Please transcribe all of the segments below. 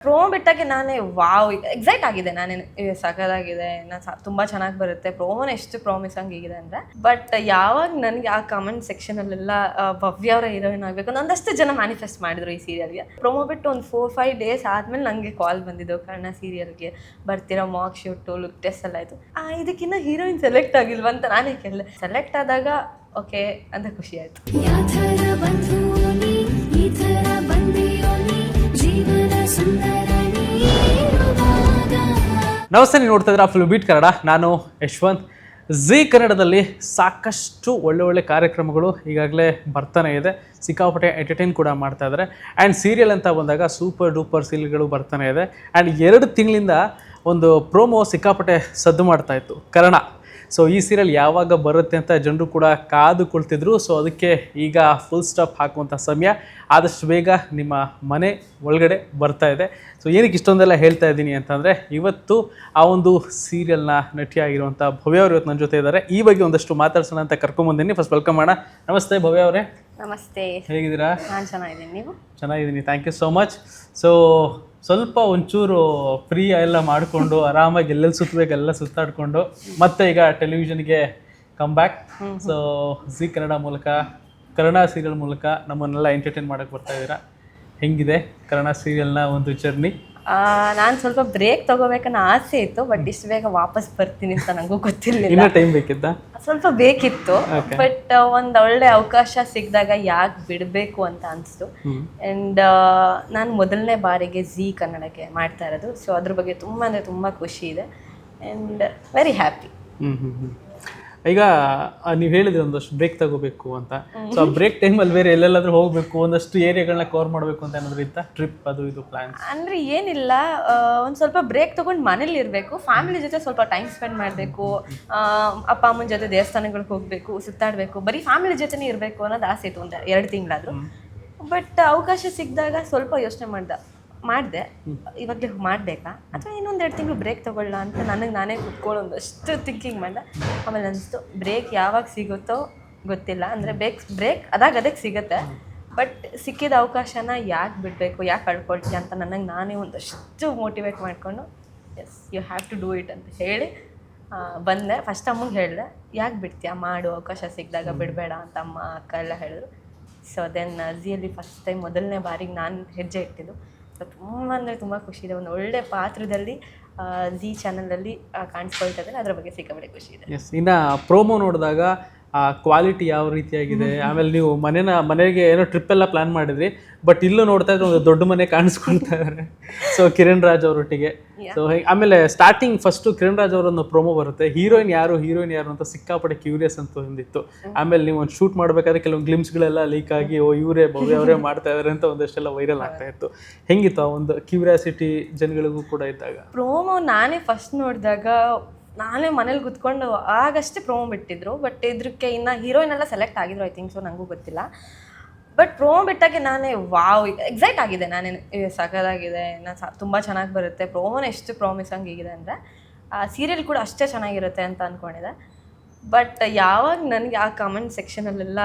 Promo ಬಿಟ್ಟಾಗೆ ನಾನೇ wow excite ಆಗಿದೆ ನಾನೇನು ಸಖತ್ತಾಗಿದೆ ಇನ್ನ ಸ- ತುಂಬಾ ಚೆನ್ನಾಗಿ ಬರುತ್ತೆ. ಪ್ರೋಮೋನ ಎಷ್ಟು ಪ್ರಾಮಿಸಂಗ್ ಆಗಿದೆ ಅಂದರೆ. ಬಟ್ ಯಾವಾಗ ನನಗೆ ಆ ಕಾಮೆಂಟ್ ಸೆಕ್ಷನ್ ಅಲ್ಲಿ ಆ, ಭವ್ಯ ಅವರ ಹೀರೋಯಿನ್ ಆಗ್ಬೇಕು ಒಂದಷ್ಟು ಜನ ಮ್ಯಾನಿಫೆಸ್ಟ್ ಮಾಡಿದ್ರು ಈ ಸೀರಿಯಲ್ಗೆ ಪ್ರೋಮೋ ಬಿಟ್ಟು ಒಂದು ಫೋರ್ ಫೈವ್ ಡೇಸ್ ಆದ್ಮೇಲೆ ನನಗೆ ಕಾಲ್ ಬಂದಿದ್ದು ಸೀರಿಯಲ್ ಸೀರಿಯಲ್ಗೆ ಬರ್ತಿರೋ ಮಾಕ್ ಶೂಟು ಲುಕ್ ಟೆಸ್ಟ್ ಎಲ್ಲ ಆಯಿತು. ಆ ಇದಕ್ಕಿನ್ನ ಹೀರೋಯಿನ್ ಸೆಲೆಕ್ಟ್ ಆಗಿಲ್ವಾ ಅಂತ ನಾನೇ ಕೇಳಿದೆ. ಸೆಲೆಕ್ಟ್ ಆದಾಗ ಓಕೆ ಅಂತ ಖುಷಿ ಆಯ್ತು. ನಮಸ್ತೆ ನೀವು ನೋಡ್ತಾ ಇದ್ರೆ ಫುಲ್ ಬೀಟ್ ಕನ್ನಡ ನಾನು ಯಶ್ವಂತ್. ಝೀ ಕನ್ನಡದಲ್ಲಿ ಸಾಕಷ್ಟು ಒಳ್ಳೆ ಒಳ್ಳೆ ಕಾರ್ಯಕ್ರಮಗಳು ಈಗಾಗಲೇ ಬರ್ತಾನೆ ಇದೆ. ಸಿಕ್ಕಾಪಟ್ಟೆ ಎಂಟರ್ಟೈನ್ ಕೂಡ ಮಾಡ್ತಾ ಇದ್ದಾರೆ. ಆ್ಯಂಡ್ ಸೀರಿಯಲ್ ಅಂತ ಬಂದಾಗ ಸೂಪರ್ ಡೂಪರ್ ಸೀರಿಯಲ್ಗಳು ಬರ್ತಾನೆ ಇದೆ. ಆ್ಯಂಡ್ ಎರಡು ತಿಂಗಳಿಂದ ಒಂದು ಪ್ರೋಮೋ ಸಿಕ್ಕಾಪಟ್ಟೆ ಸದ್ದು ಮಾಡ್ತಾ ಇತ್ತು. ಕನ್ನಡ ಸೊ ಈ ಸೀರಿಯಲ್ ಯಾವಾಗ ಬರುತ್ತೆ ಅಂತ ಜನರು ಕೂಡ ಕಾದು ಕುಳ್ತಿದ್ರು ಸೊ ಅದಕ್ಕೆ ಈಗ ಫುಲ್ ಸ್ಟಾಪ್ ಹಾಕುವಂಥ ಸಮಯ. ಆದಷ್ಟು ಬೇಗ ನಿಮ್ಮ ಮನೆ ಒಳಗಡೆ ಬರ್ತಾ ಇದೆ. ಸೊ ಏನಕ್ಕೆ ಇಷ್ಟೊಂದೆಲ್ಲ ಹೇಳ್ತಾ ಇದ್ದೀನಿ ಅಂತಂದರೆ ಇವತ್ತು ಆ ಒಂದು ಸೀರಿಯಲ್ನ ನಟಿಯಾಗಿರುವಂಥ ಭವ್ಯ ಅವರು ಇವತ್ತು ನನ್ನ ಜೊತೆ ಇದ್ದಾರೆ. ಈ ಬಗ್ಗೆ ಒಂದಷ್ಟು ಮಾತಾಡ್ಸೋಣ ಅಂತ ಕರ್ಕೊಂಬಂದಿನಿ ಫಸ್ಟ್ ವೆಲ್ಕಮ್ ಮಾಡೋಣ ನಮಸ್ತೆ ಭವ್ಯ ಅವರೇ. ನಮಸ್ತೆ. ಹೇಗಿದ್ದೀರಾ? ನಾನು ಚೆನ್ನಾಗಿದ್ದೀನಿ. ನೀವು? ಚೆನ್ನಾಗಿದ್ದೀನಿ. Thank you so much so ಸ್ವಲ್ಪ ಒಂಚೂರು ಫ್ರೀ ಎಲ್ಲ ಮಾಡಿಕೊಂಡು ಆರಾಮಾಗಿ ಎಲ್ಲೆಲ್ಲಿ ಸುತ್ತಬೇಕು ಎಲ್ಲ ಸುತ್ತಾಡಿಕೊಂಡು ಮತ್ತೆ ಈಗ ಟೆಲಿವಿಷನ್ಗೆ come back so Zee Kannada ಮೂಲಕ ಕನ್ನಡ ಸೀರಿಯಲ್ ಮೂಲಕ ನಮ್ಮನ್ನೆಲ್ಲ ಎಂಟರ್ಟೈನ್ ಮಾಡೋಕ್ಕೆ ಬರ್ತಾ ಇದ್ದೀರಾ? ಹೆಂಗಿದೆ ಕನ್ನಡ ಸೀರಿಯಲ್ನ ಒಂದು ಜರ್ನಿ ನಾನು ಸ್ವಲ್ಪ ಬ್ರೇಕ್ ತಗೋಬೇಕನ್ನೋ ಆಸೆ ಇತ್ತು ಬಟ್ ಇಷ್ಟು ಬೇಗ ವಾಪಸ್ ಬರ್ತೀನಿ ಅಂತ ನನಗೂ ಗೊತ್ತಿರಲಿಲ್ಲ. ಇನ್ನೂ ಟೈಮ್ ಬೇಕಿದ್ದ ಸ್ವಲ್ಪ ಬೇಕಿತ್ತು ಬಟ್ ಒಂದು ಒಳ್ಳೆ ಅವಕಾಶ ಸಿಕ್ಕಿದಾಗ ಯಾಕೆ ಬಿಡಬೇಕು ಅಂತ ಅನಿಸ್ತು. ಆ್ಯಂಡ್ ನಾನು ಮೊದಲನೇ ಬಾರಿಗೆ ಝೀ ಕನ್ನಡಕ್ಕೆ ಮಾಡ್ತಾ ಇರೋದು ಸೊ ಅದ್ರ ಬಗ್ಗೆ ತುಂಬ ಅಂದರೆ ತುಂಬ ಖುಷಿ ಇದೆ. And very happy. ಈಗ ನೀವು ಹೇಳಿದ್ರಿ ಒಂದಷ್ಟು ಬ್ರೇಕ್ ತಗೋಬೇಕು ಅಂತ. ಸೊ ಆ ಬ್ರೇಕ್ ಟೈಮಲ್ಲಿ ಬೇರೆ ಎಲ್ಲೆಲ್ಲಾದ್ರೂ ಹೋಗಬೇಕು ಒಂದಷ್ಟು ಏರಿಯಾಗಳನ್ನ ಕವರ್ ಮಾಡಬೇಕು ಅಂತ ಏನಾದ್ರೂ ಇತ್ತ? ಟ್ರಿಪ್ ಅದು ಇದು ಪ್ಲಾನ್ ಅಂದ್ರೆ ಏನಿಲ್ಲ ಒಂದು ಸ್ವಲ್ಪ ಬ್ರೇಕ್ ತಗೊಂಡು ಮನೇಲಿ ಇರಬೇಕು ಫ್ಯಾಮಿಲಿ ಜೊತೆ ಸ್ವಲ್ಪ ಟೈಮ್ ಸ್ಪೆಂಡ್ ಮಾಡಬೇಕು ಅಪ್ಪ ಅಮ್ಮನ ಜೊತೆ ದೇವಸ್ಥಾನಗಳಿಗೆ ಹೋಗ್ಬೇಕು ಸುತ್ತಾಡಬೇಕು ಬರೀ ಫ್ಯಾಮಿಲಿ ಜೊತೆನೇ ಇರಬೇಕು ಅನ್ನೋದು ಆಸೆ ಇತ್ತು ಒಂದು ಎರಡು ತಿಂಗಳಾದ್ರು. ಬಟ್ ಅವಕಾಶ ಸಿಕ್ಕಿದಾಗ ಸ್ವಲ್ಪ ಯೋಚನೆ ಮಾಡ್ದೆ. ಮಾಡಿದೆ. ಇವಾಗಲೇ ಮಾಡಬೇಕಾ? ಅಥವಾ ಇನ್ನೊಂದು ಎರಡು ತಿಂಗಳು ಬ್ರೇಕ್ ತೊಗೊಳ್ಳೋ ಅಂತ ನನಗೆ ನಾನೇ ಕುತ್ಕೊಳ್ಳೋದು. ಅಷ್ಟು ಥಿಂಕಿಂಗ್ ಮಾಡಿದೆ. ಆಮೇಲೆ ಅನಿಸ್ತು ಬ್ರೇಕ್ ಯಾವಾಗ ಸಿಗುತ್ತೋ ಗೊತ್ತಿಲ್ಲ. ಅಂದರೆ ಬ್ರೇಕ್ ಬ್ರೇಕ್ ಅದಾಗ ಅದಕ್ಕೆ ಸಿಗುತ್ತೆ. ಬಟ್ ಸಿಕ್ಕಿದ ಅವಕಾಶನ ಯಾಕೆ ಬಿಡಬೇಕು ಯಾಕೆ ಕಳ್ಕೊಳ್ತೀಯ ಅಂತ ನನಗೆ ನಾನೇ ಒಂದಷ್ಟು ಮೋಟಿವೇಟ್ ಮಾಡಿಕೊಂಡು yes you have to do it ಅಂತ ಹೇಳಿ ಬಂದೆ. ಫಸ್ಟ್ ಅಮ್ಮಗೆ ಹೇಳಿದೆ ಯಾಕೆ ಬಿಡ್ತೀಯ? ಮಾಡು ಅವಕಾಶ ಸಿಕ್ಕಿದಾಗ ಬಿಡಬೇಡ ಅಂತ ಅಮ್ಮ ಅಕ್ಕ ಎಲ್ಲ ಹೇಳಿದ್ರು. ಸೊ ದೆನ್ ಜಿಯಲ್ಲಿ ಫಸ್ಟ್ ಟೈಮ್ ಮೊದಲನೇ ಬಾರಿಗೆ ನಾನು ಹೆಜ್ಜೆ ಇಟ್ಟಿದ್ದು. ಸೊ ತುಂಬ ಅಂದರೆ ತುಂಬ ಖುಷಿ ಇದೆ. ಒಂದು ಒಳ್ಳೆ ಪಾತ್ರದಲ್ಲಿ ಜಿ ಚಾನಲಲ್ಲಿ ಕಾಣಿಸ್ಕೊಳ್ತಾ ಇದ್ದಾರೆ ಅದ್ರ ಬಗ್ಗೆ ಸಿಕ್ಕಾಪಟ್ಟೆ ಖುಷಿ ಇದೆ. ಎಸ್ ಇನ್ನು ಪ್ರೋಮೋ ನೋಡಿದಾಗ ಆ ಕ್ವಾಲಿಟಿ ಯಾವ ರೀತಿಯಾಗಿದೆ? ಆಮೇಲೆ ನೀವು ಮನೆನ ಮನೆಗೆ ಏನೋ ಟ್ರಿಪ್ ಎಲ್ಲ ಪ್ಲಾನ್ ಮಾಡಿದ್ರಿ ಬಟ್ ಇಲ್ಲೂ ನೋಡ್ತಾ ಇದ್ರೆ ಒಂದು ದೊಡ್ಡ ಮನೆ ಕಾಣಿಸ್ಕೊಳ್ತಾ ಇದ್ದಾರೆ ಸೊ ಕಿರಣ್ ರಾಜ್ ಅವರೊಟ್ಟಿಗೆ. ಸೊ ಆಮೇಲೆ ಸ್ಟಾರ್ಟಿಂಗ್ ಫಸ್ಟ್ ಕಿರಣ್ ರಾಜ್ ಅವರೊಂದು ಪ್ರೊಮೋ ಬರುತ್ತೆ. ಹೀರೋಯಿನ್ ಯಾರು ಹೀರೋಯಿನ್ ಯಾರು ಅಂತ ಸಿಕ್ಕಾಪಟ್ಟೆ ಕ್ಯೂರಿಯಸ್ ಅಂತ ಒಂದಿತ್ತು. ಆಮೇಲೆ ನೀವು ಒಂದು ಶೂಟ್ ಮಾಡ್ಬೇಕಾದ್ರೆ ಕೆಲವೊಂದು ಗ್ಲಿಮ್ಸ್ಗಳೆಲ್ಲ ಲೀಕ್ ಆಗಿ ಓ ಇವರೇ ಭವ್ಯ ಅವರೇ ಮಾಡ್ತಾ ಇದಾರೆ ಅಂತ ಒಂದಷ್ಟೆಲ್ಲ ವೈರಲ್ ಆಗ್ತಾ ಇತ್ತು. ಹೆಂಗಿತ್ತು ಆ ಒಂದು ಕ್ಯೂರಿಯಾಸಿಟಿ ಜನಗಳಿಗೂ ಕೂಡ ಇದ್ದಾಗ? ಪ್ರೋಮೋ ನಾನೇ ಫಸ್ಟ್ ನೋಡಿದಾಗ ನಾನೇ ಮನೇಲಿ ಕುತ್ಕೊಂಡು ಆಗಷ್ಟೇ ಪ್ರೋಮೋ ಬಿಟ್ಟಿದ್ರು ಬಟ್ ಇದಕ್ಕೆ ಇನ್ನು ಹೀರೋಯಿನ್ ಎಲ್ಲ ಸೆಲೆಕ್ಟ್ ಆಗಿದ್ರು ಐ ಥಿಂಕ್ ಸೊ ನನಗೂ ಗೊತ್ತಿಲ್ಲ. ಬಟ್ ಪ್ರೋಮೋ ಬಿಟ್ಟಾಗೆ ನಾನೇ ವಾವ್ ಎಕ್ಸೈಟ್ ಆಗಿದೆ. ನಾನು ಇನ್ನು ಸ, ತುಂಬ ಚೆನ್ನಾಗಿ ಬರುತ್ತೆ. ಪ್ರೋಮೋನ ಎಷ್ಟು ಪ್ರಾಮಿಸಂಗ್ ಆಗಿದೆ ಅಂದರೆ, ಆ ಸೀರಿಯಲ್ ಕೂಡ ಅಷ್ಟೇ ಚೆನ್ನಾಗಿರುತ್ತೆ ಅಂತ ಅಂದ್ಕೊಂಡಿದ್ದೆ ಬಟ್ ಯಾವಾಗ ನನಗೆ ಆ ಕಮೆಂಟ್ ಸೆಕ್ಷನಲ್ಲೆಲ್ಲ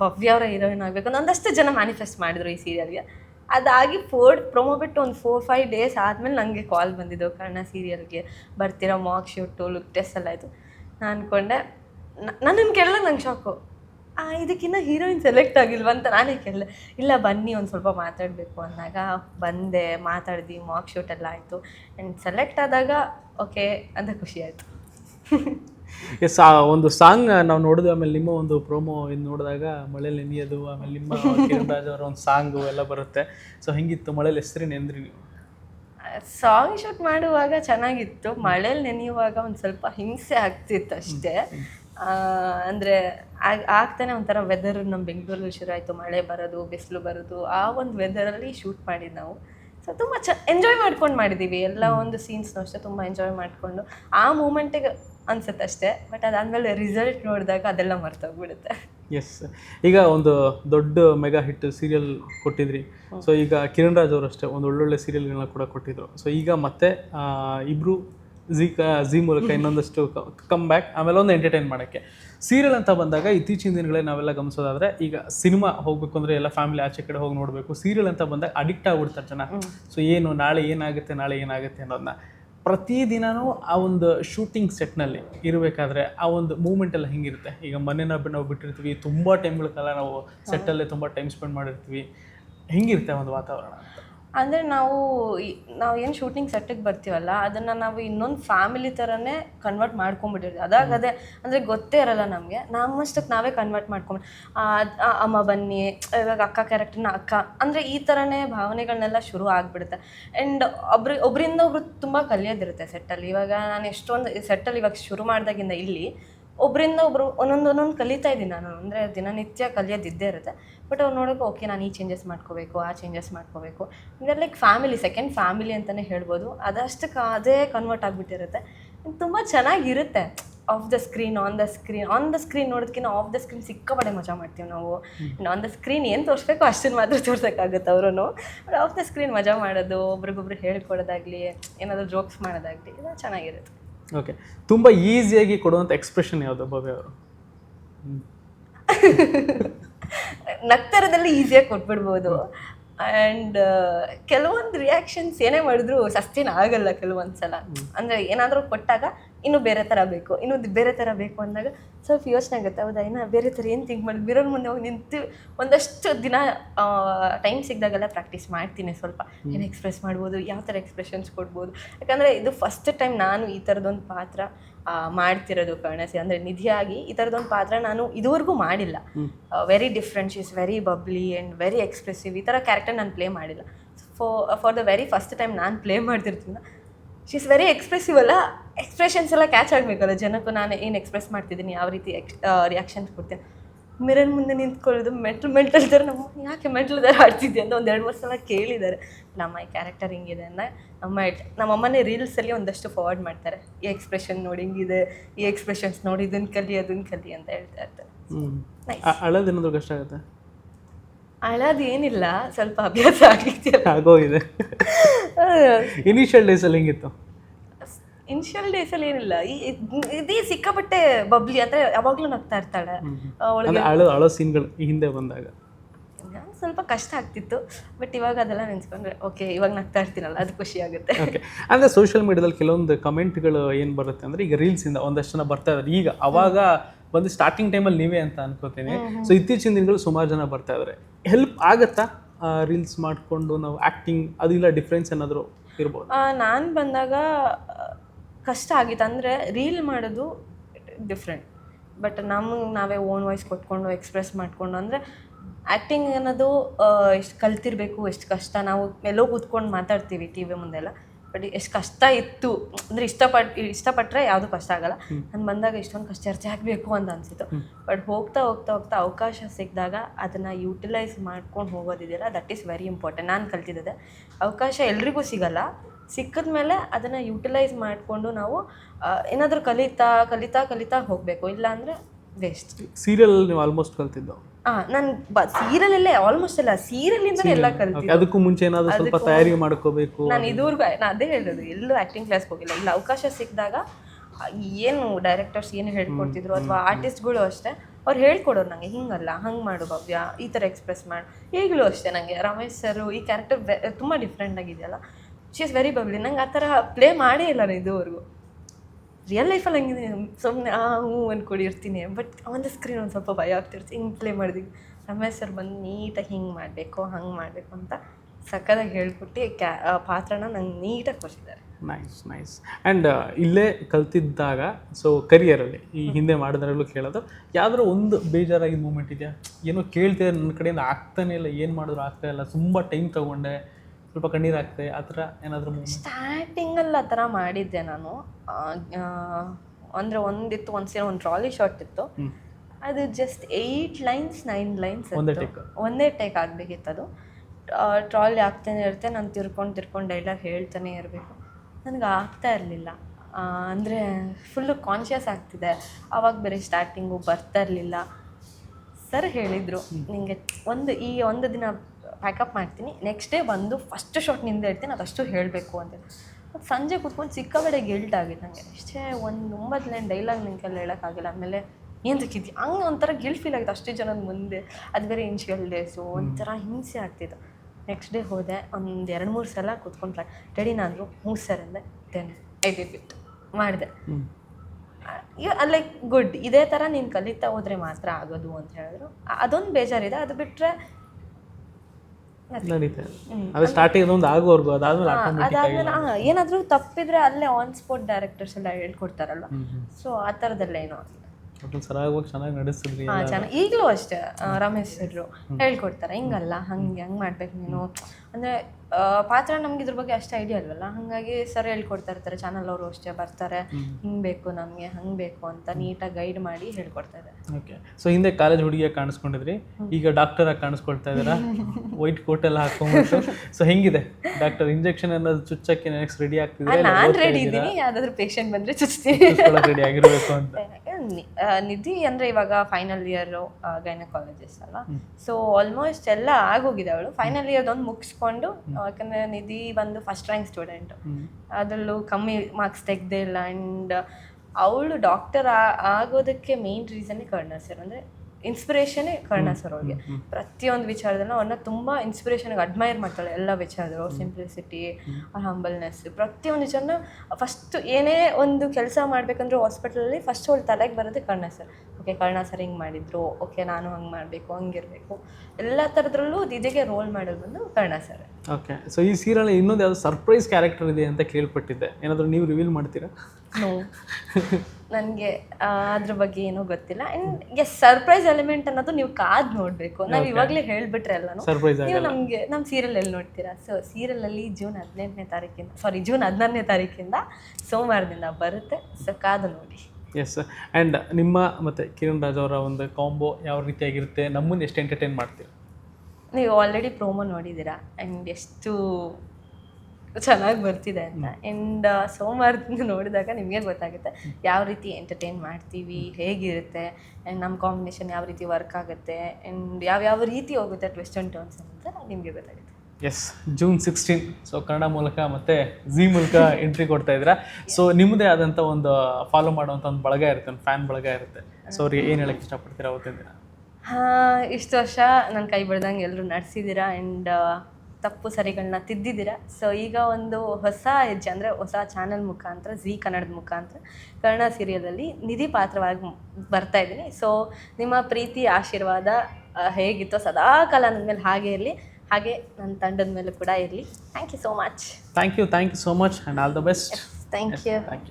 ಭವ್ಯ ಅವರ ಹೀರೋಯಿನ್ ಆಗಬೇಕು ಒಂದಷ್ಟು ಜನ ಮ್ಯಾನಿಫೆಸ್ಟ್ ಮಾಡಿದ್ರು ಈ ಸೀರಿಯಲ್ಗೆ ಅದಾಗಿ ಫೋರ್ ಪ್ರೊಮೋ ಬಿಟ್ಟು ಒಂದು ಫೋರ್ ಫೈವ್ ಡೇಸ್ ಆದಮೇಲೆ ನನಗೆ ಕಾಲ್ ಬಂದಿದ್ದು ಕನ್ನಡ ಸೀರಿಯಲ್ಗೆ ಬರ್ತಿರೋ ಮಾಕ್ ಶೂಟು ಲುಕ್ ಟೆಸ್ಟ್ ಎಲ್ಲ ಆಯಿತು ನಾನು ಅಂದ್ಕೊಂಡೆ ನನ್ನನ್ನು ಕೇಳಿದಾಗ ನಂಗೆ ಶಾಕು ಇದಕ್ಕಿಂತ ಹೀರೋಯಿನ್ ಸೆಲೆಕ್ಟ್ ಆಗಿಲ್ವಾ ಅಂತ ನಾನೇ ಕೇಳಿದೆ. ಇಲ್ಲ, ಬನ್ನಿ ಒಂದು ಸ್ವಲ್ಪ ಮಾತಾಡಬೇಕು ಅಂದಾಗ ಬಂದೆ ಮಾತಾಡಿದ್ವಿ ಮಾಕ್ ಶೂಟ್ ಎಲ್ಲ ಆಯಿತು. ಆ್ಯಂಡ್ ಸೆಲೆಕ್ಟ್ ಆದಾಗ ಓಕೆ ಅಂತ ಖುಷಿ ಆಯಿತು. ಎಸ್ ಆ ಒಂದು ಸಾಂಗ್ ನಾವು ನೋಡಿದ್ವಿ ಆಮೇಲೆ ನಿಮ್ಮ ಒಂದು ಪ್ರೋಮೋ ಇದು ನೋಡಿದಾಗ ಮಳೆಯಲ್ಲಿ ನೆನೆಯೋದು ಆಮೇಲೆ ನಿಮ್ಮ ಕಿರಣ್ ರಾಜ್ ಅವರ ಒಂದು ಸಾಂಗು ಎಲ್ಲ ಬರುತ್ತೆ. ಸೊ ಹೆಂಗಿತ್ತು ಮಳೆಯಲ್ಲಿ ಹೆಸರು ನೆಂದ್ರಿ ನೀವು? ಸಾಂಗ್ ಶೂಟ್ ಮಾಡುವಾಗ ಚೆನ್ನಾಗಿತ್ತು. ಮಳೆಯಲ್ಲಿ ನೆನೆಯುವಾಗ ಒಂದು ಸ್ವಲ್ಪ ಹಿಂಸೆ ಆಗ್ತಿತ್ತು ಅಷ್ಟೇ. ಆ, ಅಂದ್ರೆ ಆಗ್ತಾನೆ ಒಂಥರ ವೆದರ್ ನಮ್ಮ ಬೆಂಗಳೂರಲ್ಲಿ ಶುರು ಆಯಿತು. ಮಳೆ ಬರೋದು ಬಿಸಿಲು ಬರೋದು ಆ ಒಂದು ವೆದರಲ್ಲಿ ಶೂಟ್ ಮಾಡಿದ್ದು ನಾವು. ಸೊ ತುಂಬ ಚ ಎಂಜಾಯ್ ಮಾಡ್ಕೊಂಡು ಮಾಡಿದ್ದೀವಿ ಎಲ್ಲ ಒಂದು ಸೀನ್ಸ್ನು ಅಷ್ಟೇ ತುಂಬ ಎಂಜಾಯ್ ಮಾಡಿಕೊಂಡು. ಆ ಮೂಮೆಂಟಿಗೆ ಅನ್ಸುತ್ತೆ ಅಷ್ಟೇ. ಬಟ್ ಅದಾದಮೇಲೆ ರಿಸಲ್ಟ್ ನೋಡಿದಾಗ ಅದೆಲ್ಲ ಮರ್ತೋಗ್ಬಿಡುತ್ತೆ. ಎಸ್ ಈಗ ಒಂದು ದೊಡ್ಡ ಮೆಗಾ ಹಿಟ್ ಸೀರಿಯಲ್ ಕೊಟ್ಟಿದ್ರಿ. ಸೊ ಈಗ ಕಿರಣ್ ರಾಜ್ ಅವರು ಅಷ್ಟೇ ಒಂದು ಒಳ್ಳೊಳ್ಳೆ ಸೀರಿಯಲ್ಗಳನ್ನ ಕೂಡ ಕೊಟ್ಟಿದ್ರು. ಸೊ ಈಗ ಮತ್ತೆ ಇಬ್ರು ಝೀ ಝೀ ಮೂಲಕ ಇನ್ನೊಂದಷ್ಟು ಕಮ್ ಬ್ಯಾಕ್ ಆಮೇಲೆ ಒಂದು ಎಂಟರ್ಟೈನ್ ಮಾಡೋಕ್ಕೆ. ಸೀರಿಯಲ್ ಅಂತ ಬಂದಾಗ ಇತ್ತೀಚಿನ ದಿನಗಳೇ ನಾವೆಲ್ಲ ಗಮನಿಸೋದಾದ್ರೆ ಈಗ ಸಿನಿಮಾ ಹೋಗ್ಬೇಕು ಅಂದ್ರೆ ಎಲ್ಲ ಫ್ಯಾಮಿಲಿ ಆಚೆ ಕಡೆ ಹೋಗಿ ನೋಡಬೇಕು. ಸೀರಿಯಲ್ ಅಂತ ಬಂದಾಗ ಅಡಿಕ್ಟ್ ಆಗ್ಬಿಡ್ತಾರೆ ಜನ. ಸೊ ಏನು ನಾಳೆ ಏನಾಗುತ್ತೆ ನಾಳೆ ಏನಾಗುತ್ತೆ ಅನ್ನೋದನ್ನ ಪ್ರತಿದಿನನೂ ಆ ಒಂದು ಶೂಟಿಂಗ್ ಸೆಟ್ನಲ್ಲಿ ಇರಬೇಕಾದ್ರೆ ಆ ಒಂದು ಮೂಮೆಂಟ್ ಎಲ್ಲ ಹೆಂಗಿರುತ್ತೆ? ಈಗ ಮೊನ್ನೆ ಬಿ- ನಾವು ಬಿಟ್ಟಿರ್ತೀವಿ ತುಂಬ ಟೈಮ್ಗಳ ಕಾಲ ನಾವು ಸೆಟ್ಟಲ್ಲೇ ತುಂಬ ಟೈಮ್ ಸ್ಪೆಂಡ್ ಮಾಡಿರ್ತೀವಿ. ಹೆಂಗಿರುತ್ತೆ ಒಂದು ವಾತಾವರಣ ಅಂತ? ಅಂದರೆ ನಾವು ನಾವು ಏನು ಶೂಟಿಂಗ್ ಸೆಟ್ಟಿಗೆ ಬರ್ತೀವಲ್ಲ, ಅದನ್ನು ನಾವು ಇನ್ನೊಂದು ಫ್ಯಾಮಿಲಿ ಥರನೇ ಕನ್ವರ್ಟ್ ಮಾಡ್ಕೊಂಬಿಟ್ಟಿರ್ತೀವಿ ಅದಾಗ ಅದೇ, ಅಂದರೆ ಗೊತ್ತೇ ಇರಲ್ಲ ನಮಗೆ. ನಮ್ಮಷ್ಟಕ್ಕೆ ನಾವೇ ಕನ್ವರ್ಟ್ ಮಾಡ್ಕೊಂಡು ಅಮ್ಮ ಬನ್ನಿ, ಇವಾಗ ಅಕ್ಕ ಕ್ಯಾರೆಕ್ಟರ್ನ ಅಕ್ಕ, ಅಂದರೆ ಈ ಥರನೇ ಭಾವನೆಗಳನ್ನೆಲ್ಲ ಶುರು ಆಗಿಬಿಡುತ್ತೆ. ಆ್ಯಂಡ್ ಒಬ್ರು ಒಬ್ಬರಿಂದ ಒಬ್ರು ತುಂಬ ಕಲಿಯೋದಿರುತ್ತೆ ಸೆಟ್ಟಲ್ಲಿ ಇವಾಗ ನಾನು ಎಷ್ಟೊಂದು ಸೆಟ್ಟಲ್ಲಿ ಇವಾಗ ಶುರು ಮಾಡಿದಾಗಿಂದ ಇಲ್ಲಿ ಒಬ್ಬರಿಂದ ಒಬ್ಬರು ಒಂದೊಂದು ಒಂದೊಂದು ಕಲಿತಾ ಇದ್ದೀನಿ ನಾನು. ಅಂದರೆ ದಿನನಿತ್ಯ ಕಲಿಯೋದಿದ್ದೇ ಇರುತ್ತೆ. ಬಟ್ ಅವ್ರು ನೋಡೋಕೆ ಓಕೆ ನಾನು ಈ ಚೇಂಜಸ್ ಮಾಡ್ಕೋಬೇಕು, ಆ ಚೇಂಜಸ್ ಮಾಡ್ಕೋಬೇಕು. ಅಂದರೆ ಲೈಕ್ ಫ್ಯಾಮಿಲಿ ಸೆಕೆಂಡ್ ಫ್ಯಾಮಿಲಿ ಅಂತಲೇ ಹೇಳ್ಬೋದು. ಅದಷ್ಟಕ್ಕೆ ಅದೇ ಕನ್ವರ್ಟ್ ಆಗಿಬಿಟ್ಟಿರುತ್ತೆ. ತುಂಬ ಚೆನ್ನಾಗಿರುತ್ತೆ. Off the screen on the screen on the screen ನೋಡೋದಕ್ಕಿಂತ off the screen ಸಿಕ್ಕಾಪಟ್ಟೆ ಮಜಾ ಮಾಡ್ತೀವಿ ನಾವು. ಆನ್ ದ ಸ್ಕ್ರೀನ್ ಏನು ತೋರಿಸ್ಬೇಕು ಅಷ್ಟನ್ನು ಮಾತ್ರ ತೋರ್ಸೋಕ್ಕಾಗುತ್ತೆ ಅವರು ಬಟ್ ಆಫ್ ದ ಸ್ಕ್ರೀನ್ ಮಜಾ ಮಾಡೋದು, ಒಬ್ರಿಗೊಬ್ರು ಹೇಳ್ಕೊಡೋದಾಗಲಿ, ಏನಾದರೂ ಜೋಕ್ಸ್ ಮಾಡೋದಾಗಲಿ ಇದು ಚೆನ್ನಾಗಿರುತ್ತೆ. ಓಕೆ ತುಂಬ ಈಸಿಯಾಗಿ ಕೊಡುವಂಥ ಎಕ್ಸ್ಪ್ರೆಷನ್ ಯಾವುದು ಭವ್ಯ ಅವರು? ನಕ್ತರದಲ್ಲಿ ಈಸಿಯಾಗಿ ಕೊಟ್ಬಿಡ್ಬೋದು. ಆ್ಯಂಡ್ ಕೆಲವೊಂದು ರಿಯಾಕ್ಷನ್ಸ್ ಏನೇ ಮಾಡಿದ್ರು ಸಸ್ತಿನ ಆಗಲ್ಲ ಕೆಲವೊಂದು ಸಲ ಅಂದರೆ ಏನಾದರೂ ಕೊಟ್ಟಾಗ ಇನ್ನೂ ಬೇರೆ ಥರ ಬೇಕು ಇನ್ನೂ ಬೇರೆ ಥರ ಬೇಕು ಅಂದಾಗ ಸ್ವಲ್ಪ ಯೋಚನೆ ಆಗುತ್ತೆ ಹೌದಾ? ಇನ್ನು ಬೇರೆ ಥರ ಏನು ಥಿಂಕ್ ಮಾಡಿ ಮಿರರ್ ಮುಂದೆ ಹೋಗಿ ನಿಂತು ಒಂದಷ್ಟು ದಿನ ಟೈಮ್ ಸಿಕ್ಕಿದಾಗೆಲ್ಲ ಪ್ರಾಕ್ಟೀಸ್ ಮಾಡ್ತೀನಿ ಸ್ವಲ್ಪ. ಏನು ಎಕ್ಸ್ಪ್ರೆಸ್ ಮಾಡ್ಬೋದು? ಯಾವ ಥರ ಎಕ್ಸ್ಪ್ರೆಷನ್ಸ್ ಕೊಡ್ಬೋದು? ಯಾಕಂದರೆ ಇದು ಫಸ್ಟ್ ಟೈಮ್ ನಾನು ಈ ಥರದೊಂದು ಪಾತ್ರ ಮಾಡ್ತಿರೋದು ಕರ್ಣಸಿ. ಅಂದರೆ ನಿಧಿಯಾಗಿ ಈ ಥರದೊಂದು ಪಾತ್ರ ನಾನು ಇದುವರೆಗೂ ಮಾಡಿಲ್ಲ. Very different she's is very bubbly and very expressive ಈ ಥರ ಕ್ಯಾರೆಕ್ಟರ್ ನಾನು ಪ್ಲೇ ಮಾಡಿಲ್ಲ. For for the very first time ನಾನು ಪ್ಲೇ ಮಾಡ್ತಿರ್ತೀನಿ ಶಿ ಇಸ್ ವೆರಿ ಎಕ್ಸ್ಪ್ರೆಸಿವ್ ಅಲ್ಲ. ಎಕ್ಸ್ಪ್ರೆಷನ್ಸ್ ಎಲ್ಲ ಕ್ಯಾಚ್ ಆಗಬೇಕಲ್ಲ ಜನಕ್ಕೂ ನಾನು ಏನು ಎಕ್ಸ್ಪ್ರೆಸ್ ಮಾಡ್ತಿದ್ದೀನಿ ಯಾವ ರೀತಿ ಎಕ್ಸ್ ರಿಯಾಕ್ಷನ್ಸ್ ಕೊಡ್ತೀನಿ ಮಿರರ್ ಮುಂದೆ ನಿಂತ್ಕೊಳ್ಳೋದು ಮೆಂಟಲ್ ಮೆಂಟಲ್ ಥರ ನಮ್ಮ ಯಾಕೆ ಮೆಂಟಲ್ ಥರ ಆಡ್ತಿದ್ದೆ ಅಂತ ಒಂದು ಎರಡು ಮೂರು ಸಲ ಕೇಳಿದ್ದಾರೆ. ನಮ್ಮ ಈ ಕ್ಯಾರೆಕ್ಟರ್ ಹಿಂಗಿದೆ ಅಂತ ನಮ್ಮ ನಮ್ಮಮ್ಮನೇ ರೀಲ್ಸಲ್ಲಿ ಒಂದಷ್ಟು ಫಾರ್ವರ್ಡ್ ಮಾಡ್ತಾರೆ. ಈ ಎಕ್ಸ್ಪ್ರೆಷನ್ ನೋಡಿ ಹಿಂಗಿದೆ ಈ ಎಕ್ಸ್ಪ್ರೆಷನ್ಸ್ ನೋಡಿ ಇದನ್ನು ಕಲಿ ಅದನ್ನು ಕಲಿ ಅಂತ ಹೇಳ್ತಾ ಇರ್ತಾರೆ. ಅಳೋದೇನಾದ್ರು ಕಷ್ಟ ಆಗುತ್ತೆ? ಅಳೋದು ಏನಿಲ್ಲ. ಸ್ವಲ್ಪ ಅಭ್ಯಾಸ ಆಗಿದೆಯಲ್ಲ ಆಗೋಗಿದೆ. ಇನಿಷಿಯಲ್ ಡೇಸಲ್ಲಿ ಹೆಂಗಿತ್ತು? ಇನಿಷಿಯಲ್ ಡೇಸಲ್ಲಿ ಏನಿಲ್ಲ. ಈ ಇದೇ ಸಿಕ್ಕಾಪಟ್ಟೆ ಬಬ್ಲಿ ಅಂದರೆ ಯಾವಾಗಲೂ ನಗ್ತಾ ಇರ್ತಾಳೆ. ಅಳೋ ಅಳೋ ಸೀನ್ಗಳು ಹಿಂದೆ ಬಂದಾಗ? ಸ್ವಲ್ಪ ಕಷ್ಟ ಆಗ್ತಿತ್ತು. ಬಟ್ ಇವಾಗ ಅದೆಲ್ಲ ನೆನ್ಸ್ಕೊಂಡ್ರೆ ಓಕೆ ಇವಾಗ ನಗ್ತಾ ಇರ್ತೀನಲ್ಲ ಅದು ಖುಷಿ ಆಗುತ್ತೆ. ಓಕೆ ಅಂದರೆ ಸೋಷಿಯಲ್ ಮೀಡಿಯಾದಲ್ಲಿ ಕೆಲವೊಂದು ಕಮೆಂಟ್ಗಳು ಏನು ಬರುತ್ತೆ ಅಂದರೆ ಈಗ ರೀಲ್ಸಿಂದ ಒಂದಷ್ಟು ಜನ ಬರ್ತಾ ಇದ್ದಾರೆ ಈಗ ಅವಾಗ ಬಂದು ಸ್ಟಾರ್ಟಿಂಗ್ ಟೈಮಲ್ಲಿ ನೀವೇ ಅಂತ ಅನ್ಕೋತೀನಿ. ಸೊ ಇತ್ತೀಚಿನ ದಿನಗಳು ಸುಮಾರು ಜನ ಬರ್ತಾ ಇದ್ದಾರೆ ಹೆಲ್ಪ್ ಆಗತ್ತಾ? ರೀಲ್ಸ್ ಮಾಡಿಕೊಂಡು ನಾವು ಆ್ಯಕ್ಟಿಂಗ್ ಅದಿಲ್ಲ ಡಿಫ್ರೆನ್ಸ್ ಏನಾದರೂ ಇರ್ಬೋದು? ನಾನು ಬಂದಾಗ, ಕಷ್ಟ ಆಗಿತ್ತು. ಅಂದರೆ ರೀಲ್ ಮಾಡೋದು ಡಿಫ್ರೆಂಟ್ ಬಟ್ ನಮಗೆ ನಾವೇ ಓನ್ ವಾಯ್ಸ್ ಕೊಟ್ಕೊಂಡು ಎಕ್ಸ್ಪ್ರೆಸ್ ಮಾಡಿಕೊಂಡು, ಅಂದರೆ ಆ್ಯಕ್ಟಿಂಗ್ ಅನ್ನೋದು ಎಷ್ಟು ಕಲ್ತಿರಬೇಕು, ಎಷ್ಟು ಕಷ್ಟ. ನಾವು ಎಲ್ಲೋ ಕೂತ್ಕೊಂಡು ಮಾತಾಡ್ತೀವಿ ಟಿ ವಿ ಮುಂದೆಲ್ಲ ಬಟ್ ಎಷ್ಟು ಕಷ್ಟ ಇತ್ತು. ಅಂದರೆ ಇಷ್ಟಪಟ್ಟು ಇಷ್ಟಪಟ್ಟರೆ ಯಾವುದು ಕಷ್ಟ ಆಗಲ್ಲ. ನಾನು ಬಂದಾಗ ಇಷ್ಟೊಂದು ಕಷ್ಟ ಚರ್ಚೆ ಆಗಬೇಕು ಅಂತ ಅನಿಸಿತ್ತು. ಬಟ್ ಹೋಗ್ತಾ ಹೋಗ್ತಾ ಹೋಗ್ತಾ ಅವಕಾಶ ಸಿಕ್ಕಿದಾಗ ಅದನ್ನು ಯೂಟಿಲೈಸ್ ಮಾಡ್ಕೊಂಡು ಹೋಗೋದಿದೆಯಲ್ಲ ದಟ್ ಈಸ್ ವೆರಿ ಇಂಪಾರ್ಟೆಂಟ್ ನಾನು ಕಲ್ತಿದ್ದೆ ಅವಕಾಶ ಎಲ್ರಿಗೂ ಸಿಗಲ್ಲ. ಸಿಕ್ಕಿದ ಮೇಲೆ ಅದನ್ನು ಯುಟಿಲೈಸ್ ಮಾಡಿಕೊಂಡು ನಾವು ಏನಾದರೂ ಕಲಿತಾ ಕಲಿತಾ ಕಲಿತಾ ಹೋಗಬೇಕು. ಇಲ್ಲಾಂದರೆ ವೇಸ್ಟ್ ಸೀರಿಯಲ್ ನೀವು ಆಲ್ಮೋಸ್ಟ್ ಕಲ್ತಿದ್ದು? ನಾನು ಬ ಸೀರಿಯಲಲ್ಲೇ ಆಲ್ಮೋಸ್ಟ್ ಎಲ್ಲ ಸೀರಿಯಲಿಂದನೇ ಎಲ್ಲ ಕಲ್ತಿದ್ದೆ. ಅದಕ್ಕೂ ಮುಂಚೆ ಏನಾದರೂ ಸ್ವಲ್ಪ ತಯಾರಿ ಮಾಡ್ಕೋಬೇಕು ನಾನು ಇದುವರೆಗೂ ನಾನು ಅದೇ ಹೇಳೋದು ಎಲ್ಲೂ ಆ್ಯಕ್ಟಿಂಗ್ ಕ್ಲಾಸ್ ಹೋಗಿಲ್ಲ. ಇಲ್ಲ ಅವಕಾಶ ಸಿಕ್ಕಿದಾಗ ಏನು ಡೈರೆಕ್ಟರ್ಸ್ ಏನು ಹೇಳ್ಕೊಡ್ತಿದ್ರು ಅಥವಾ ಆರ್ಟಿಸ್ಟ್ಗಳು ಅಷ್ಟೇ ಅವ್ರು ಹೇಳ್ಕೊಡೋರು ನನಗೆ ಹಿಂಗಲ್ಲ ಹಂಗೆ ಮಾಡು ಭವ್ಯ ಈ ಥರ ಎಕ್ಸ್ಪ್ರೆಸ್ ಮಾಡು. ಈಗಲೂ ಅಷ್ಟೇ ನನಗೆ ರಮೇಶ್ ಸರು ಈ ಕ್ಯಾರೆಕ್ಟರ್ ತುಂಬ ಡಿಫ್ರೆಂಟ್ ಆಗಿದೆಯಲ್ಲ. ಶಿ ಇಸ್ ವೆರಿ ಬಬ್ಲಿ ನಂಗೆ ಆ ಥರ ಪ್ಲೇ ಮಾಡೇ ಇಲ್ಲ ನಾನು ಇದುವರೆಗೂ. ರಿಯಲ್ ಲೈಫಲ್ಲಿ ಹಂಗಿದೆ ಸುಮ್ಮನೆ ಆ ಹ್ಞೂ ಅಂದ್ಕೊಂಡಿರ್ತೀನಿ ಬಟ್ ಆನ್ ದ ಸ್ಕ್ರೀನ್ ಒಂದು ಸ್ವಲ್ಪ ಭಯ ಆಗ್ತಿರ್ತೀನಿ ಹಿಂಗೆ ಪ್ಲೇ ಮಾಡಿದ್ವಿ. ರಮೇಶ್ ಸರ್ ಬಂದು ನೀಟಾಗಿ ಹಿಂಗೆ ಮಾಡಬೇಕು ಹಂಗೆ ಮಾಡಬೇಕು ಅಂತ ಸಕ್ಕದಾಗಿ ಹೇಳ್ಕೊಟ್ಟು ಕ್ಯಾ ಪಾತ್ರನ ನಂಗೆ ನೀಟಾಗಿ ಕೊಟ್ಟಿದ್ದಾರೆ ನೈಸ್ ನೈಸ್ ಆ್ಯಂಡ್ ಇಲ್ಲೇ ಕಲ್ತಿದ್ದಾಗ ಸೊ ಕರಿಯರಲ್ಲಿ ಈ ಹಿಂದೆ ಮಾಡಿದ್ರಲ್ಲೂ ಕೇಳೋದು ಯಾವ್ದಾರು ಒಂದು ಬೇಜಾರಾಗಿದ್ದ ಮೂಮೆಂಟ್ ಇದೆಯಾ? ಏನೋ ಕೇಳ್ತಿದ್ರೆ ನನ್ನ ಕಡೆಯಿಂದ ಆಗ್ತಾನೆ ಇಲ್ಲ ಏನು ಮಾಡಿದ್ರು ಆಗ್ತಾ ಇಲ್ಲ ತುಂಬ ಟೈಮ್ ತಗೊಂಡೆ ಸ್ವಲ್ಪ ಕಣ್ಣೀರು ಆಗ್ತದೆ ಆ ಥರ ಏನಾದರೂ ಸ್ಟಾರ್ಟಿಂಗಲ್ಲಿ ಆ ಥರ ಮಾಡಿದ್ದೆ ನಾನು. ಅಂದರೆ ಒಂದಿತ್ತು ಒಂದು ಸೀನ್ ಒಂದು ಟ್ರಾಲಿ ಶಾಟ್ ಇತ್ತು. ಅದು just eight lines nine lines. ಒಂದೇ ಟೇಕ್ ಆಗಬೇಕಿತ್ತು ಅದು ಟ್ರಾಲಿ ಆಗ್ತಾನೆ ಇರುತ್ತೆ ನಾನು ತಿರ್ಕೊಂಡು ತಿರ್ಕೊಂಡು ಡೈಲಾಗ್ ಹೇಳ್ತಾನೆ ಇರಬೇಕು. ನನಗೆ ಆಗ್ತಾ ಇರಲಿಲ್ಲ. ಅಂದರೆ ಫುಲ್ಲು ಕಾನ್ಷಿಯಸ್ ಆಗ್ತಿದೆ. ಆವಾಗ ಬೇರೆ ಸ್ಟಾರ್ಟಿಂಗು ಬರ್ತಾ ಇರಲಿಲ್ಲ. ಸರ್ ಹೇಳಿದರು ನಿಮಗೆ ಒಂದು ಈ ಒಂದು ದಿನ ಪ್ಯಾಕಪ್ ಮಾಡ್ತೀನಿ. ನೆಕ್ಸ್ಟ್ ಡೇ ಬಂದು ಫಸ್ಟ್ ಶಾಟ್ನಿಂದ ಇರ್ತೀನಿ ಅದಷ್ಟು ಹೇಳಬೇಕು ಅಂತ. ಮತ್ತು ಸಂಜೆ ಕೂತ್ಕೊಂಡು ಸಿಕ್ಕಾಬಡೆ ಗಿಲ್ಟ್ ಆಗಿತ್ತು ನನಗೆ ಇಷ್ಟೇ ಒಂದು ಒಂಬತ್ತು ಲೈನ್ ಡೈಲಾಗ್ ನನ್ನ ಕೈಲಿ ಹೇಳೋಕ್ಕಾಗಿಲ್ಲ ಆಮೇಲೆ ಏನು ಸಿಕ್ಕಿದ್ವಿ ಹಂಗೆ ಒಂಥರ ಗಿಲ್ಟ್ ಫೀಲ್ ಆಗಿತ್ತು ಅಷ್ಟು ಜನದ ಮುಂದೆ. ಅದು ಬೇರೆ ಇನ್ಶಿಯಲ್ ಡೇಸು ಒಂಥರ ಹಿಂಸೆ ಆಗ್ತಿತ್ತು. ನೆಕ್ಸ್ಟ್ ಡೇ ಹೋದೆ ಒಂದು ಎರಡು ಮೂರು ಸಲ ಕೂತ್ಕೊಂಡು ರೆಡಿ ನಾನು ಹ್ಞೂ ಸರ್ ಅಂದೆ ದೆನ್ ಐ ಡಿಡ್ ಇಟ್ ಮಾಡಿದೆ. ಲೈಕ್ ಗುಡ್ ಇದೇ ಥರ ನೀನು ಕಲಿತಾ ಹೋದರೆ ಮಾತ್ರ ಆಗೋದು ಅಂತ ಹೇಳಿದ್ರು. ಅದೊಂದು ಬೇಜಾರಿದೆ. ಅದು ಬಿಟ್ಟರೆ ನಡೀತಾ ಅದು ಸ್ಟಾರ್ಟಿಂಗ್ ಒಂದು ಆಗೋವರೆಗೂ ಅದಾದ್ಮೇಲೆ ಅದಾದ್ಮೇಲೆ ಏನಾದ್ರೂ ತಪ್ಪಿದ್ರೆ ಅಲ್ಲೇ ಆನ್ ಸ್ಪಾಟ್ ಡೈರೆಕ್ಟರ್ಸ್ ಎಲ್ಲ ಹೇಳ್ಕೊಡ್ತಾರಲ್ವ? ಸೊ ಆ ಥರದ್ದೆಲ್ಲ ಏನೋ ಸರಾಗವಾಗಿ ಚೆನ್ನಾಗಿ ನಡೆಸಿದ್ರಿ ಹಾ ಚೆನ್ನಾಗಿ ಈಗಲೂ ಅಷ್ಟೇ ರಮೇಶ್ ಸರ್ ಹೇಳ್ಕೊಡ್ತಾರೆ ಹಿಂಗಲ್ಲ ಹಂಗೆ ಹಂಗೆ ಮಾಡ್ಬೇಕು ನೀನು. ಅಂದರೆ ಪಾತ್ರ ನಮ್ಗೆ ಇದ್ರ ಬಗ್ಗೆ ಅಷ್ಟು ಐಡಿಯಾ ಇಲ್ವಲ್ಲ? ಹಾಗಾಗಿ ಸರ್ ಹೇಳ್ಕೊಡ್ತಾ ಇರ್ತಾರೆ ಚಾನಲ್ ಅವರು ಅಷ್ಟೇ ಬರ್ತಾರೆ. ಹಿಂಗ್ ಬೇಕು ನಮ್ಗೆ ಹಂಗ್ ಬೇಕು ಅಂತ ನೀಟಾಗಿ ಗೈಡ್ ಮಾಡಿ ಹೇಳ್ಕೊಡ್ತಾರೆ ಓಕೆ ಸೊ ಹಿಂದೆ ಕಾಲೇಜ್ ಹುಡುಗಿಯಾಗಿ ಕಾಣಿಸ್ಕೊಂಡಿದ್ರಿ ಈಗ ಡಾಕ್ಟರ್ ಆಗಿ ಕಾಣಿಸ್ಕೊಳ್ತಾ ಇದ್ದೀರಾ? ವೈಟ್ ಕೋಟ್ ಎಲ್ಲ ಹಾಕೊಂಡ್ಬಿಟ್ಟು. ಸೊ ಹೆಂಗಿದೆ? ಡಾಕ್ಟರ್ ಇಂಜೆಕ್ಷನ್ ಅನ್ನೋದು ಚುಚ್ಚಕ್ಕೆ ನೆಕ್ಸ್ಟ್ ರೆಡಿ ಆಗ್ತಿದೆ ನಾನು ರೆಡಿ ಇದ್ದೀನಿ ಯಾವ್ದಾದ್ರು ಪೇಷಂಟ್ ಬಂದರೆ ಚುಚ್ತೀನಿ. ರೆಡಿ ಆಗಿರಬೇಕು ಅಂತ. ನಿಧಿ ಅಂದ್ರೆ ಇವಾಗ ಫೈನಲ್ ಇಯರ್ ಗೈನಕಾಲಜಿಸ್ಟ್ ಅಲ್ವಾ? ಸೊ ಆಲ್ಮೋಸ್ಟ್ ಎಲ್ಲ ಆಗೋಗಿದೆ ಅವಳು. ಫೈನಲ್ ಇಯರ್ ಒಂದು ಮುಗಿಸ್ಕೊಂಡು ಯಾಕಂದ್ರೆ ನಿಧಿ ಬಂದು ಫಸ್ಟ್ ರ್ಯಾಂಕ್ ಸ್ಟೂಡೆಂಟ್ ಅದರಲ್ಲೂ ಕಮ್ಮಿ ಮಾರ್ಕ್ಸ್ ತೆಗ್ದೇ ಇಲ್ಲ ಆ್ಯಂಡ್ ಅವಳು ಡಾಕ್ಟರ್ ಆಗೋದಕ್ಕೆ ಮೇನ್ ರೀಸನ್ನೇ ಕರ್ಣ ಸರ್. ಅಂದರೆ ಇನ್ಸ್ಪಿರೇಷನೇ ಕರ್ಣ ಸರ್ ಅವ್ರಿಗೆ ಪ್ರತಿಯೊಂದು ವಿಚಾರದಲ್ಲೂ ಅವ್ರನ್ನ ತುಂಬ ಇನ್ಸ್ಪಿರೇಷನ್ಗೆ ಅಡ್ಮೈರ್ ಮಾಡ್ತಾಳೆ. ಎಲ್ಲ ವಿಚಾರಗಳು ಸಿಂಪ್ಲಿಸಿಟಿ ಅವ್ರ ಹಂಬಲ್ನೆಸ್ ಪ್ರತಿಯೊಂದು ವಿಚಾರನ ಫಸ್ಟ್ ಏನೇ ಒಂದು ಕೆಲಸ ಮಾಡಬೇಕಂದ್ರೆ ಹಾಸ್ಪಿಟಲಲ್ಲಿ ಫಸ್ಟ್ ಅವಳು ತಲೆಗೆ ಬರೋದೇ Karna sir. Okay Karna sir ಹಿಂಗೆ ಮಾಡಿದ್ರು ಓಕೆ ನಾನು ಹಂಗೆ ಮಾಡಬೇಕು ಹಂಗಿರಬೇಕು. ಎಲ್ಲ ಥರದ್ರಲ್ಲೂ ದಿದಿಗೆ ರೋಲ್ ಮಾಡೋದು ಬಂದು ಕರ್ಣ ಸರ್. ಓಕೆ ಸೊ ಈ ಸೀರಿಯಲ್ ಇನ್ನೊಂದು ಯಾವ್ದು ಸರ್ಪ್ರೈಸ್ ಕ್ಯಾರೆಕ್ಟರ್ ಇದೆ ಅಂತ ಕೇಳ್ಪಟ್ಟಿದ್ದೆ. ಏನಾದರೂ ನೀವು ರಿವೀಲ್ ಮಾಡ್ತೀರಾ? ನೋ ನನಗೆ ಅದ್ರ ಬಗ್ಗೆ ಏನೂ ಗೊತ್ತಿಲ್ಲ. ಆ್ಯಂಡ್ ಎಸ್ ಸರ್ಪ್ರೈಸ್ ಎಲಿಮೆಂಟ್ ಅನ್ನೋದು ನೀವು ಕಾದ್ ನೋಡಬೇಕು. ನಾವು ಇವಾಗಲೇ ಹೇಳ್ಬಿಟ್ರೆ ಎಲ್ಲ ಸರ್ಪ್ರೈಸ್ ನೀವು ನಮಗೆ ನಮ್ಮ ಸೀರಿಯಲ್ ಎಲ್ಲಿ ನೋಡ್ತೀರಾ? ಸೊ ಸೀರಿಯಲಲ್ಲಿ ಜೂನ್ ಹದಿನೆಂಟನೇ ತಾರೀಕಿಂದ ಸಾರಿ ಜೂನ್ ಹದಿನಾರನೇ ತಾರೀಕಿಂದ ಸೋಮವಾರದಿಂದ ಬರುತ್ತೆ. ಸೊ ಕಾದು ನೋಡಿ. ಎಸ್ ಆ್ಯಂಡ್ ನಿಮ್ಮ ಮತ್ತು ಕಿರಣ್ ರಾಜ್ ಅವರ ಒಂದು ಕಾಂಬೋ ಯಾವ ರೀತಿಯಾಗಿರುತ್ತೆ? ನಮ್ಮನ್ನು ಎಷ್ಟು ಎಂಟರ್ಟೈನ್ ಮಾಡ್ತೀರಾ? ನೀವು ಆಲ್ರೆಡಿ ಪ್ರೋಮೋ ನೋಡಿದ್ದೀರಾ? ಆ್ಯಂಡ್ ಎಷ್ಟು ಚೆನ್ನಾಗಿ ಬರ್ತಿದೆ ಅಂತ. ಆ್ಯಂಡ್ ಸೋಮವಾರದಿಂದ ನೋಡಿದಾಗ ನಿಮಗೆ ಗೊತ್ತಾಗುತ್ತೆ ಯಾವ ರೀತಿ ಎಂಟರ್ಟೈನ್ ಮಾಡ್ತೀವಿ ಹೇಗಿರುತ್ತೆ ಆ್ಯಂಡ್ ನಮ್ಮ ಕಾಂಬಿನೇಷನ್ ಯಾವ ರೀತಿ ವರ್ಕ್ ಆಗುತ್ತೆ ಆ್ಯಂಡ್ ಯಾವ್ಯಾವ ರೀತಿ ಹೋಗುತ್ತೆ ಟ್ವಿಸ್ಟ್ ಆ್ಯಂಡ್ ಟರ್ನ್ಸ್ ಅಂತ ನಿಮಗೆ ಗೊತ್ತಾಗುತ್ತೆ. Yes June sixteen so Kannada ಮೂಲಕ ಮತ್ತು ಝೀ ಮೂಲಕ ಎಂಟ್ರಿ ಕೊಡ್ತಾ ಇದ್ದೀರಾ. ಸೊ ನಿಮ್ಮದೇ ಆದಂಥ ಒಂದು ಫಾಲೋ ಮಾಡುವಂಥ ಒಂದು ಬಳಗ ಇರುತ್ತೆ ಒಂದು ಫ್ಯಾನ್ ಬಳಗ ಇರುತ್ತೆ. ಸೊ ಅವ್ರಿಗೆ ಏನು ಹೇಳಕ್ಕೆ ಇಷ್ಟಪಡ್ತೀರಾ ಅವತ್ತಿನ ದಿನ? ಹಾಂ ಇಷ್ಟು ವರ್ಷ ನನ್ನ ಕೈ ಬೆಳೆದಂಗೆ ಎಲ್ಲರೂ ನಡೆಸಿದ್ದೀರಾ ಆ್ಯಂಡ್ ತಪ್ಪು ಸರಿಗಳನ್ನ ತಿದ್ದಿದ್ದೀರಾ. ಸೊ ಈಗ ಒಂದು ಹೊಸ ಹೆಜ್ಜೆ ಅಂದರೆ ಹೊಸ ಚಾನಲ್ ಮುಖಾಂತರ ಝೀ ಕನ್ನಡದ ಮುಖಾಂತರ ಕನ್ನಡ ಸೀರಿಯಲಲ್ಲಿ ನಿಧಿ ಪಾತ್ರವಾಗಿ ಬರ್ತಾ ಇದ್ದೀನಿ. ಸೊ ನಿಮ್ಮ ಪ್ರೀತಿ ಆಶೀರ್ವಾದ ಆ, ಹೇಗಿತ್ತೋ ಸದಾ ಕಾಲ ನನ್ನ ಮೇಲೆ ಹಾಗೆ ಇರಲಿ. ಹಾಗೆ ನನ್ನ ತಂಡದ ಮೇಲೆ ಕೂಡ ಇರಲಿ. Thank you so much thank you thank you so much and all the best thank you thank you